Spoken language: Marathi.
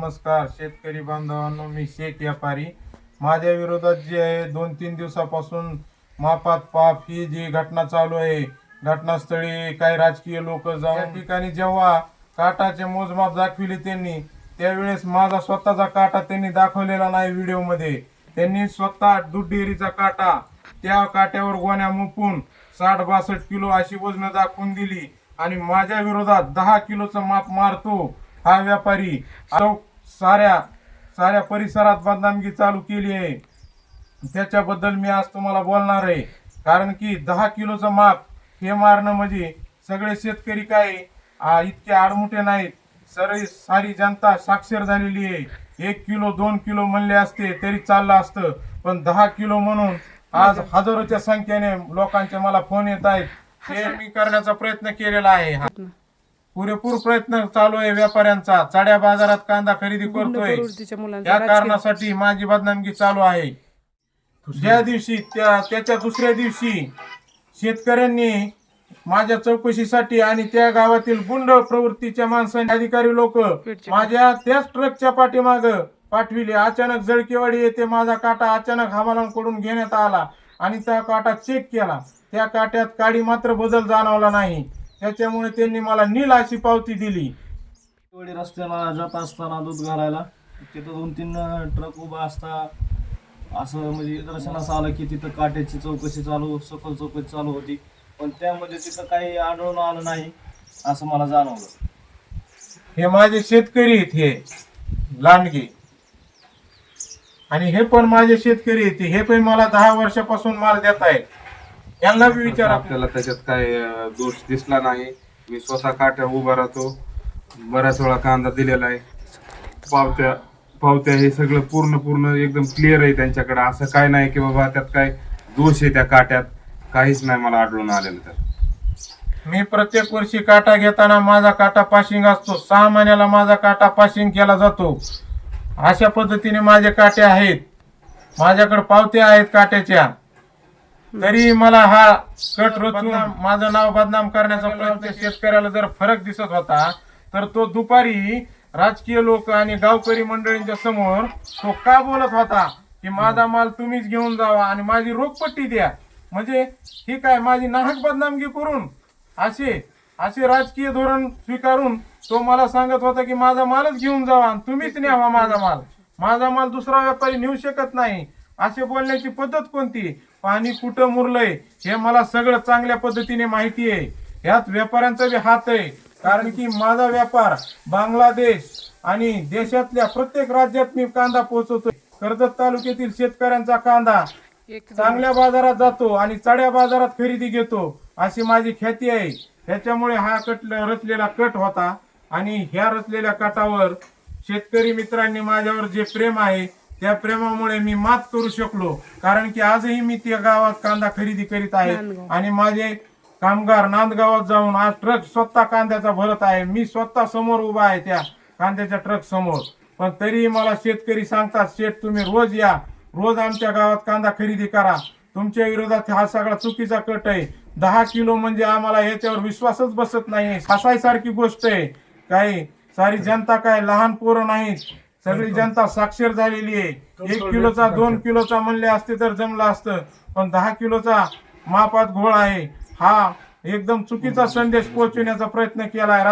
नमस्कार शेतकरी बांधवांनो मी शेख व्यापारी. माझ्या विरोधात जे आहे दोन तीन दिवसापासून मापात पाप ही जी घटना चालू आहे घटनास्थळी काही राजकीय लोक जाऊन ठिकाणी जेव्हा काटाचे मोजमाप दाखविले त्यांनी त्यावेळेस माझा स्वतःचा काटा त्यांनी दाखवलेला नाही व्हिडिओमध्ये. त्यांनी स्वतः दूध डेअरीचा काटा त्या काट्यावर गोण्या मुपून साठ बासष्ट किलो अशी वजन दाखवून दिली आणि माझ्या विरोधात दहा किलोचं माप मारतो हा व्यापारी. साऱ्या साऱ्या परिसरात बदनामगी चालू केली आहे. त्याच्याबद्दल मी आज तुम्हाला बोलणार आहे. कारण की दहा किलोचं माप हे मारणं म्हणजे सगळे शेतकरी काय आ, इतके आडमुठे नाहीत. सगळी सारी जनता साक्षर झालेली आहे. एक किलो दोन किलो म्हणले असते तरी चाललं असतं. पण दहा किलो म्हणून आज हजारोच्या संख्येने लोकांचे मला फोन येत आहेत. ते मी करण्याचा प्रयत्न केलेला आहे. हा. पुरेपूर प्रयत्न चालू आहे व्यापाऱ्यांचा. चढ्या बाजारात कांदा खरेदी करतोय. प्रवृत्तीच्या मुलांचा. या राजकीय- कारणासाठी माझी बदनामगी चालू आहे. ज्या दिवशी त्या त्याच्या दुसऱ्या दिवशी शेतकऱ्यांनी माझ्या चौकशीसाठी आणि त्या गावातील गुंड प्रवृत्तीच्या माणसांनी अधिकारी लोक माझ्या त्याच ट्रकच्या पाठीमाग पाठविले. अचानक जळकेवाडी येथे माझा काटा अचानक हवालांकडून घेण्यात आला आणि त्या काटा चेक केला. त्या काट्यात काडी मात्र बदल जाणवला नाही. त्याच्यामुळे त्यांनी मला नील अशी पावती दिली. वडी रस्त्याला जात असताना दूध घालायला तिथं दोन तीन ट्रक उभा असता. असं म्हणजे दर्शनास आलं की तिथं काट्याची चौकशी चालू सखोल चौकशी चालू होती. पण त्यामध्ये तिथं काही आढळून आलं नाही असं मला जाणवलं. हे माझे शेतकरी आहेत हे लांडगे. आणि हे पण माझे शेतकरी आहेत हे पण मला दहा वर्षापासून माल देत आहेत यांना बी विचारा. आपल्याला त्याच्यात काय अं, दोष दिसला नाही. मी स्वतः काट्या उभा राहतो. बऱ्याच वेळा कांदा दिलेला आहे. पावत्या पावत्या हे सगळं पूर्ण पूर्ण एकदम क्लिअर आहे त्यांच्याकडे. असं काय नाही की बाबा त्यात काय दोष आहे त्या काट्यात. काहीच नाही मला आढळून आलेलं त्यात. मी प्रत्येक वर्षी काटा घेताना माझा काटा पाशिंग असतो. सहा महिन्याला माझा काटा पाशिंग केला जातो. अशा पद्धतीने माझे काटे आहेत. माझ्याकडे पावत्या आहेत काट्याच्या. तरी मला हा कट रचून माझं नाव बदनाम करण्याचा प्रयत्न शेतकऱ्याला जर फरक दिसत होता तर तो दुपारी राजकीय लोक आणि गावकरी मंडळींच्या समोर तो का बोलत होता की माझा माल तुम्हीच घेऊन जावा आणि माझी रोखपट्टी द्या? म्हणजे ही काय माझी नाहक बदनामगी करून असे असे राजकीय धोरण स्वीकारून तो मला सांगत होता की माझा मालच घेऊन जावा आणि तुम्हीच न्यावा माझा माल. माझा माल दुसरा व्यापारी नेऊ शकत नाही. असे बोलण्याची पद्धत कोणती? पाणी कुठं मुरलंय? हे मला सगळं चांगल्या पद्धतीने माहिती आहे. यात व्यापाऱ्यांचा बी हात आहे. कारण की माझा व्यापार बांगलादेश आणि देशातल्या प्रत्येक राज्यात मी कांदा पोहोचवतोय. कर्जत तालुक्यातील शेतकऱ्यांचा कांदा चांगल्या बाजारात जातो आणि चढ्या बाजारात खरेदी घेतो अशी माझी ख्याती आहे. त्याच्यामुळे हा कट रचलेला कट होता आणि ह्या रचलेल्या कटावर शेतकरी मित्रांनी माझ्यावर जे प्रेम आहे त्या प्रेमामुळे मी मात करू शकलो. कारण की आजही मी त्या गावात कांदा खरेदी करीत आहे. आणि माझे कामगार नांदगावात जाऊन आज ट्रक स्वतः कांद्याचा भरत आहे. मी स्वतः समोर उभा आहे त्या कांद्याच्या ट्रक समोर. पण तरीही मला शेतकरी सांगतात शेठ तुम्ही रोज या. रोज आमच्या गावात कांदा खरेदी करा. तुमच्या विरोधात हा सगळा चुकीचा कट आहे. दहा किलो म्हणजे आम्हाला याच्यावर विश्वासच बसत नाही. हसायसारखी गोष्ट आहे. काय सारी जनता काय लहान पोरं नाहीत. सगळी जनता साक्षर झालेली आहे. एक किलोचा दोन किलोचा म्हणले असते तर जमलं असतं. पण दहा किलोचा मापात घोळ आहे. हा एकदम चुकीचा संदेश पोहोचवण्याचा प्रयत्न केला आहे